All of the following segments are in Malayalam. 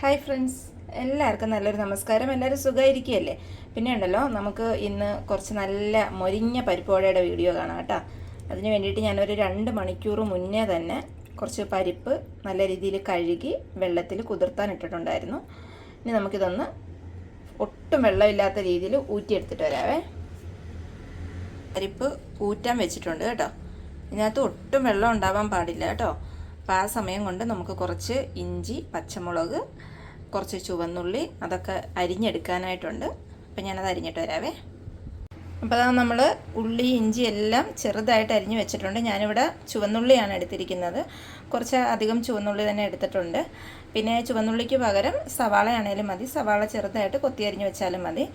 Hi friends. എല്ലാവർക്കും നല്ലൊരു നമസ്കാരം. എല്ലാവരും സുഖമായിരിക്കുകയല്ലേ? പിന്നെ ഉണ്ടല്ലോ നമുക്ക് ഇന്ന് കുറച്ച് നല്ല മൊരിഞ്ഞ പരിപ്പോടയുടെ വീഡിയോ കാണാം കേട്ടോ. അതിന് വേണ്ടിയിട്ട് ഞാനൊരു രണ്ട് മണിക്കൂർ മുന്നേ തന്നെ കുറച്ച് പരിപ്പ് നല്ല രീതിയിൽ കഴുകി വെള്ളത്തിൽ കുതിർത്താൻ ഇട്ടിട്ടുണ്ടായിരുന്നു. ഇനി നമുക്കിതൊന്ന് ഒട്ടും വെള്ളമില്ലാത്ത രീതിയിൽ ഊറ്റിയെടുത്തിട്ട് വരാവേ. പരിപ്പ് ഊറ്റാൻ വെച്ചിട്ടുണ്ട് കേട്ടോ. ഇതിനകത്ത് ഒട്ടും വെള്ളം ഉണ്ടാവാൻ പാടില്ല കേട്ടോ. അപ്പോൾ ആ സമയം കൊണ്ട് നമുക്ക് കുറച്ച് ഇഞ്ചി പച്ചമുളക് കുറച്ച് ചുവന്നുള്ളി അതൊക്കെ അരിഞ്ഞെടുക്കാനായിട്ടുണ്ട്. അപ്പം ഞാനത് അരിഞ്ഞിട്ട് വരാവേ. അപ്പോൾ അതാ നമ്മൾ ഉള്ളി ഇഞ്ചി എല്ലാം ചെറുതായിട്ട് അരിഞ്ഞ് വെച്ചിട്ടുണ്ട്. ഞാനിവിടെ ചുവന്നുള്ളിയാണ് എടുത്തിരിക്കുന്നത്. കുറച്ച് അധികം ചുവന്നുള്ളി തന്നെ എടുത്തിട്ടുണ്ട്. പിന്നെ ചുവന്നുള്ളിക്ക് പകരം സവാളയാണേലും മതി. സവാള ചെറുതായിട്ട് കൊത്തി അരിഞ്ഞ് വെച്ചാലും മതി.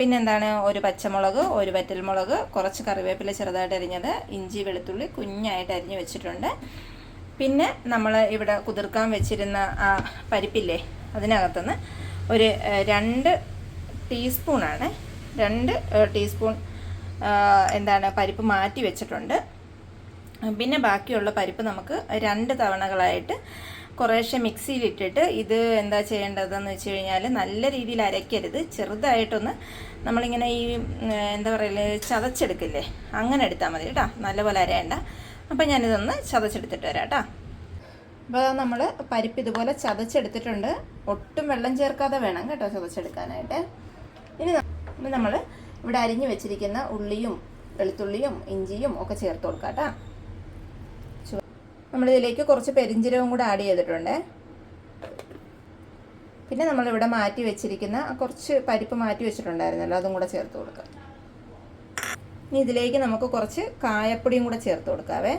പിന്നെന്താണ്? ഒരു പച്ചമുളക് ഒരു വറ്റൽമുളക് കുറച്ച് കറിവേപ്പില ചെറുതായിട്ട് അരിഞ്ഞത് ഇഞ്ചി വെളുത്തുള്ളി കുഞ്ഞായിട്ട് അരിഞ്ഞ് വെച്ചിട്ടുണ്ട്. പിന്നെ നമ്മൾ ഇവിടെ കുതിർക്കാൻ വെച്ചിരുന്ന ആ പരിപ്പില്ലേ അതിനകത്തുനിന്ന് ഒരു രണ്ട് ടീസ്പൂണാണ് രണ്ട് ടീസ്പൂൺ എന്താണ് പരിപ്പ് മാറ്റി വെച്ചിട്ടുണ്ട്. പിന്നെ ബാക്കിയുള്ള പരിപ്പ് നമുക്ക് രണ്ട് തവണകളായിട്ട് കുറേശ്ശെ മിക്സിയിലിട്ടിട്ട് ഇത് എന്താ ചെയ്യേണ്ടതെന്ന് വെച്ച് കഴിഞ്ഞാൽ നല്ല രീതിയിൽ അരയ്ക്കരുത്. ചെറുതായിട്ടൊന്ന് നമ്മളിങ്ങനെ ഈ എന്താ പറയുക ചതച്ചെടുക്കില്ലേ അങ്ങനെ എടുത്താൽ മതി കേട്ടോ. നല്ലപോലെ അരയണ്ട. അപ്പം ഞാനിതൊന്ന് ചതച്ചെടുത്തിട്ട് വരാം കേട്ടോ അപ്പോൾ നമ്മൾ പരിപ്പ് ഇതുപോലെ ചതച്ചെടുത്തിട്ടുണ്ട്. ഒട്ടും വെള്ളം ചേർക്കാതെ വേണം കേട്ടോ ചതച്ചെടുക്കാനായിട്ട്. ഇനി നമ്മൾ ഇവിടെ അരിഞ്ഞു വെച്ചിരിക്കുന്ന ഉള്ളിയും വെളുത്തുള്ളിയും ഇഞ്ചിയും ഒക്കെ ചേർത്ത് കൊടുക്കാം കേട്ടോ നമ്മളിതിലേക്ക് കുറച്ച് പെരിഞ്ചീരവും കൂടെ ആഡ് ചെയ്തിട്ടുണ്ട്. പിന്നെ നമ്മളിവിടെ മാറ്റി വെച്ചിരിക്കുന്ന കുറച്ച് പരിപ്പ് മാറ്റി വെച്ചിട്ടുണ്ടായിരുന്നല്ലോ അതും കൂടെ ചേർത്ത് കൊടുക്കാം. ഇനി ഇതിലേക്ക് നമുക്ക് കുറച്ച് കായപ്പൊടിയും കൂടെ ചേർത്ത് കൊടുക്കാവേ.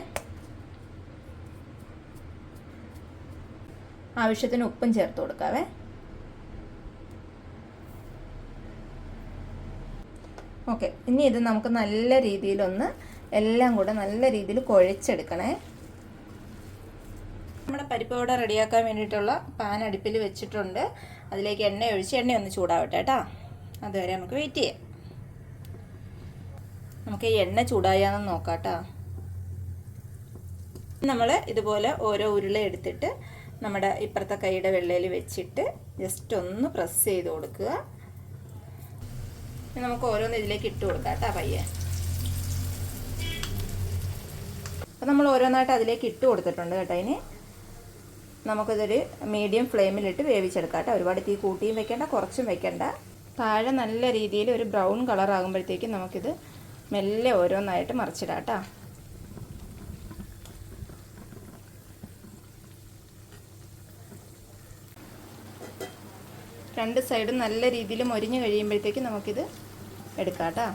ആവശ്യത്തിന് ഉപ്പും ചേർത്ത് കൊടുക്കാവേ. ഓക്കെ ഇനി ഇത് നമുക്ക് നല്ല രീതിയിലൊന്ന് എല്ലാം കൂടെ നല്ല രീതിയിൽ കുഴച്ചെടുക്കണേ. നമ്മുടെ പരിപ്പ് വട റെഡിയാക്കാൻ വേണ്ടിയിട്ടുള്ള പാൻ അടുപ്പിൽ വെച്ചിട്ടുണ്ട്. അതിലേക്ക് എണ്ണ ഒഴിച്ച് എണ്ണ ഒന്ന് ചൂടാവട്ടെ കേട്ടോ. അതുവരെ നമുക്ക് വെയിറ്റ് ചെയ്യാം. നമുക്ക് ഈ എണ്ണ ചൂടായാന്ന് നോക്കാം നമ്മൾ ഇതുപോലെ ഓരോ ഉരുള എടുത്തിട്ട് നമ്മുടെ ഇപ്പുറത്തെ കൈയുടെ വെള്ളയിൽ വെച്ചിട്ട് ജസ്റ്റ് ഒന്ന് പ്രസ് ചെയ്ത് കൊടുക്കുക. നമുക്ക് ഓരോന്ന് ഇതിലേക്ക് ഇട്ട് കൊടുക്കാം കേട്ടോ പയ്യെ. അപ്പം നമ്മൾ ഓരോന്നായിട്ട് അതിലേക്ക് ഇട്ട് കൊടുത്തിട്ടുണ്ട് കേട്ടോ അതിന് നമുക്കിതൊരു മീഡിയം ഫ്ലെയിമിലിട്ട് വേവിച്ചെടുക്കാം കേട്ടോ ഒരുപാട് തീ കൂട്ടിയും വെക്കേണ്ട കുറച്ചും വെക്കേണ്ട. താഴെ നല്ല രീതിയിൽ ഒരു ബ്രൗൺ കളർ ആകുമ്പോഴത്തേക്കും നമുക്കിത് മെല്ലെ ഓരോന്നായിട്ട് മറിച്ചിടാം കേട്ടോ രണ്ട് സൈഡും നല്ല രീതിയിൽ മൊരിഞ്ഞ് കഴിയുമ്പോഴത്തേക്കും നമുക്കിത് എടുക്കാം കേട്ടോ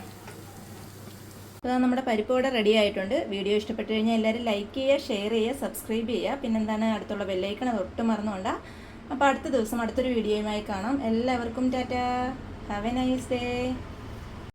അപ്പോൾ നമ്മുടെ പരിപ്പ് ഇവിടെ റെഡി ആയിട്ടുണ്ട്. വീഡിയോ ഇഷ്ടപ്പെട്ടു കഴിഞ്ഞാൽ എല്ലാവരും ലൈക്ക് ചെയ്യുക ഷെയർ ചെയ്യുക സബ്സ്ക്രൈബ് ചെയ്യുക. പിന്നെന്താണ് അടുത്തുള്ള ബെല്ലൈക്കൺ അത് ഒട്ടും മറന്നുകൊണ്ട. അപ്പോൾ അടുത്ത ദിവസം അടുത്തൊരു വീഡിയോയുമായി കാണാം. എല്ലാവർക്കും tata. Have a nice day